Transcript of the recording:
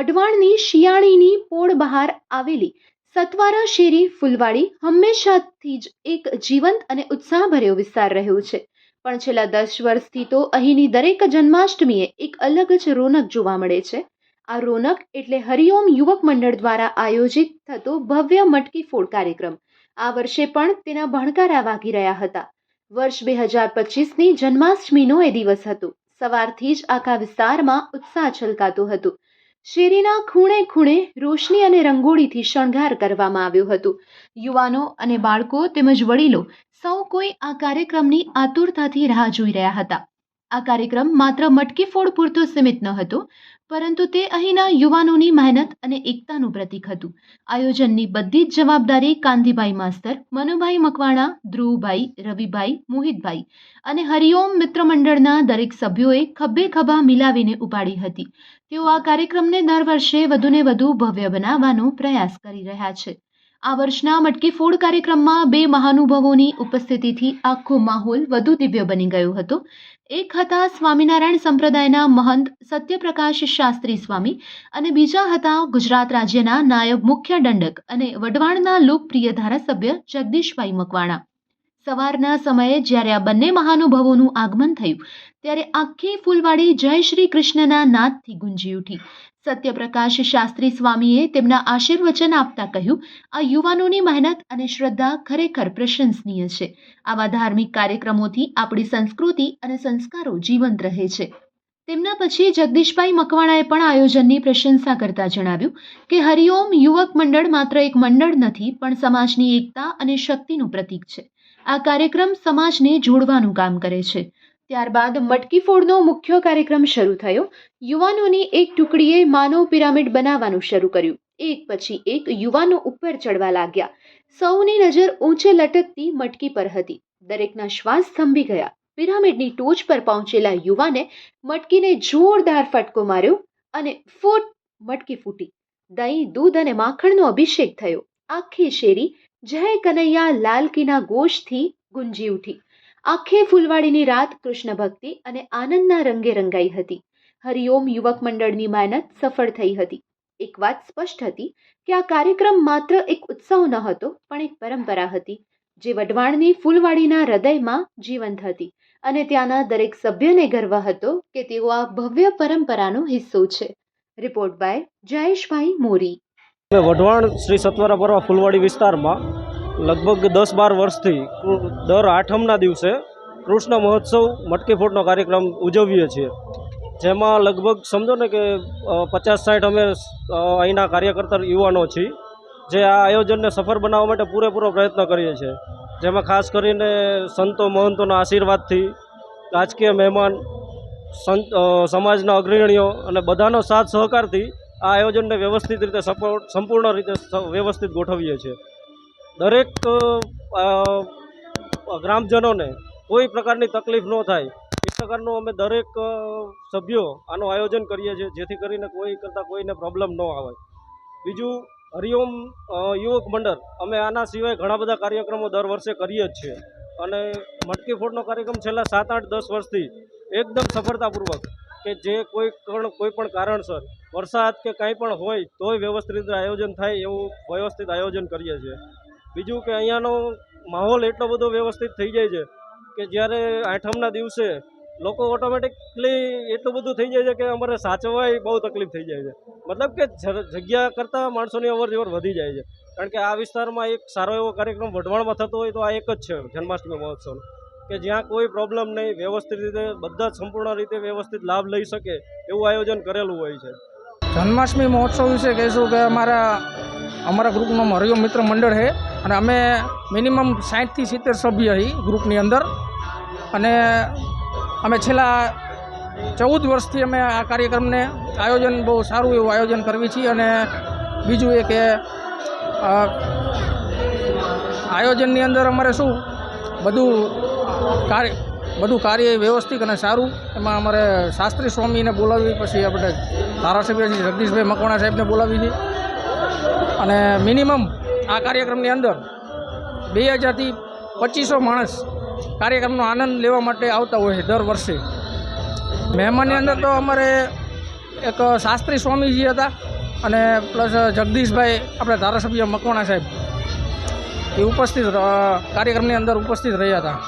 વઢવાણની શિયાળીની પોળ બહાર આવેલી સતવારા શેરી ફૂલવાડી હંમેશાથી જ એક જીવંત અને ઉત્સાહભર્યો વિસ્તાર રહ્યો છે. પણ છેલ્લા દસ વર્ષથી તો અહીંની દરેક જન્માષ્ટમીએ એક અલગ જ રોનક જોવા મળે છે. આ રોનક એટલે હરિઓમ યુવક મંડળ દ્વારા આયોજિત થતો ભવ્ય મટકી ફોડ કાર્યક્રમ. આ વર્ષે પણ તેના ભણકારા વાગી રહ્યા હતા. વર્ષ બે હજાર પચીસની જન્માષ્ટમીનો એ દિવસ હતો. સવારથી જ આખા વિસ્તારમાં ઉત્સાહ છલકાતો હતો. શેરીના ખૂણે ખૂણે રોશની અને રંગોળીથી શણગાર કરવામાં આવ્યો હતો. યુવાનો અને બાળકો તેમજ વડીલો સૌ કોઈ આ કાર્યક્રમની આતુરતાથી રાહ જોઈ રહ્યા હતા. આ કાર્યક્રમ માત્ર મટકી ફોડ પૂરતો સીમિત ન હતો, પરંતુ તે અહીંના યુવાનોની મહેનત અને એકતાનું પ્રતીક હતું. આયોજનની બધી જ જવાબદારી કાંતિભાઈ માસ્તર, મનુભાઈ મકવાણા, ધ્રુવભાઈ, રવિભાઈ, મોહિતભાઈ અને હરિઓમ મિત્ર મંડળના દરેક સભ્યોએ ખભે ખભા મિલાવીને ઉપાડી હતી. તેઓ આ કાર્યક્રમને દર વર્ષે વધુને વધુ ભવ્ય બનાવવાનો પ્રયાસ કરી રહ્યા છે. આ વર્ષના મટકી ફોડ કાર્યક્રમમાં બે મહાનુભાવોની ઉપસ્થિતિથી આખો માહોલ વધુ દિવ્ય બની ગયો હતો. એક હતા સ્વામિનારાયણ સંપ્રદાયના મહંત સત્યપ્રકાશ શાસ્ત્રી સ્વામી અને બીજા હતા ગુજરાત રાજ્યના નાયબ મુખ્ય દંડક અને વઢવાણના લોકપ્રિય ધારાસભ્ય જગદીશભાઈ મકવાણા. સવારના સમયે જ્યારે આ બંને મહાનુભાવોનું આગમન થયું, ત્યારે આખી ફૂલવાડી જય શ્રી કૃષ્ણના નાદથી ગુંજી ઉઠી. સત્યપ્રકાશ શાસ્ત્રી સ્વામીએ તેમના આશીર્વચન આપતા કહ્યું, આ યુવાનોની મહેનત અને શ્રદ્ધા ખરેખર પ્રશંસનીય છે. આવા ધાર્મિક કાર્યક્રમોથી આપણી સંસ્કૃતિ અને સંસ્કારો જીવંત રહે છે. તેમના પછી જગદીશભાઈ મકવાણાએ પણ આયોજનની પ્રશંસા કરતા જણાવ્યું કે, હરિઓમ યુવક મંડળ માત્ર એક મંડળ નથી, પણ સમાજની એકતા અને શક્તિનું પ્રતીક છે. આ કાર્યક્રમ સમાજને જોડવાનું કામ કરે છે. ત્યારબાદ મટકી ફોડનો મુખ્ય કાર્યક્રમ શરૂ થયો. યુવાનોની એક ટુકડીએ માનવ પિરામિડ બનાવવાનું શરૂ કર્યું. એક પછી એક યુવાનો ઉપર ચડવા લાગ્યા. સૌની નજર ઊંચે લટકતી મટકી પર હતી. દરેકના શ્વાસ થંભી ગયા. પિરામિડની ટોચ પર પહોંચેલા યુવાને મટકીને જોરદાર ફટકો માર્યો અને ફૂટ મટકી ફૂટી. દહીં, દૂધ અને માખણનો અભિષેક થયો. આખી શેરી જય કનૈયા લાલકીના ગોશથી ગુંજી ઉઠી. આખે ફૂલવાડીની રાત કૃષ્ણ ભક્તિ અને આનંદના રંગે રંગાઈ હતી. હરિઓમ યુવક મંડળની મહેનત સફળ થઈ હતી. એક વાત સ્પષ્ટ હતી કે આ કાર્યક્રમ માત્ર એક ઉત્સવ ન હતો, પણ એક પરંપરા હતી, જે વઢવાણની ફૂલવાડીના હૃદયમાં જીવંત હતી અને ત્યાંના દરેક સભ્યને ગર્વ હતો કે તેઓ આ ભવ્ય પરંપરાનો હિસ્સો છે. Report by Jayeshbhai Mori. અમે વઢવાણ શ્રી સત્વરા પર્વ ફૂલવાડી વિસ્તારમાં લગભગ દસ બાર વર્ષથી દર આઠમના દિવસે કૃષ્ણ મહોત્સવ મટકી ફોડનો કાર્યક્રમ ઉજવીએ છીએ. જેમાં લગભગ સમજો ને કે પચાસ સાઠ અમે અહીંના કાર્યકર્તા યુવાનો છીએ, જે આ આયોજનને સફળ બનાવવા માટે પૂરેપૂરો પ્રયત્ન કરીએ છીએ. જેમાં ખાસ કરીને સંતો મહંતોના આશીર્વાદથી રાજકીય મહેમાન સમાજના અગ્રણીઓ અને બધાનો સાથ સહકારથી આ આયોજનને વ્યવસ્થિત રીતે સપોર્ટ સંપૂર્ણ રીતે વ્યવસ્થિત ગોઠવીએ છીએ. દરેક ગ્રામજનોને કોઈ પ્રકારની તકલીફ ન થાય. એ પ્રકારનું અમે દરેક સભ્યો આનું આયોજન કરીએ છીએ, જેથી કરીને કોઈ કરતાં કોઈને પ્રોબ્લેમ ન આવે. બીજું, હરિઓમ યુવક મંડળ, અમે આના સિવાય ઘણા બધા કાર્યક્રમો દર વર્ષે કરીએ જ છીએ. અને મટકી ફોડનો કાર્યક્રમ છેલ્લા સાત, આઠ, દસ વર્ષથી એકદમ સફળતાપૂર્વક કે જે કોઈ પણ કોઈ પણ કારણસર વરસાદ કે કાંઈ પણ હોય તોય વ્યવસ્થિત રીતે આયોજન થાય એવું વ્યવસ્થિત આયોજન કરીએ છીએ. બીજું કે અહીંયાનો માહોલ એટલો બધો વ્યવસ્થિત થઈ જાય છે કે જ્યારે આઠમના દિવસે લોકો ઓટોમેટિકલી એટલું બધું થઈ જાય છે કે અમારે સાચવાય બહુ તકલીફ થઈ જાય છે. મતલબ કે જગ્યા કરતાં માણસોની અવરજવર વધી જાય છે. કારણ કે આ વિસ્તારમાં એક સારો એવો કાર્યક્રમ વઢવાણમાં થતો હોય તો આ એક જ છે જન્માષ્ટમી મહોત્સવ કે જ્યાં કોઈ પ્રોબ્લેમ નહીં, વ્યવસ્થિત રીતે, બધા સંપૂર્ણ રીતે વ્યવસ્થિત લાભ લઈ શકે એવું આયોજન કરેલું હોય છે. જન્માષ્ટમી મહોત્સવ વિશે કહીશું કે અમારા અમારા ગ્રુપનો હરિયો મિત્ર મંડળ છે અને અમે મિનિમમ સાઠથી સિત્તેર સભ્ય છીએ ગ્રુપની અંદર. અને અમે છેલ્લા ચૌદ વર્ષથી અમે આ કાર્યક્રમને આયોજન, બહુ સારું એવું આયોજન કરવી છીએ અને બીજું એ કે આયોજનની અંદર અમારે શું, બધું કાર્ય, બધું કાર્ય વ્યવસ્થિત અને સારું. એમાં અમારે શાસ્ત્રી સ્વામીને બોલાવી, પછી આપણે ધારાસભ્ય જગદીશભાઈ મકવાણા સાહેબને બોલાવી છે. અને મિનિમમ આ કાર્યક્રમની અંદર બે હજારથી પચીસો માણસ કાર્યક્રમનો આનંદ લેવા માટે આવતા હોય છે દર વર્ષે. મહેમાનની અંદર તો અમારે એક શાસ્ત્રી સ્વામીજી હતા અને પ્લસ જગદીશભાઈ, આપણે ધારાસભ્ય મકવાણા સાહેબ એ ઉપસ્થિત કાર્યક્રમની અંદર ઉપસ્થિત રહ્યા હતા.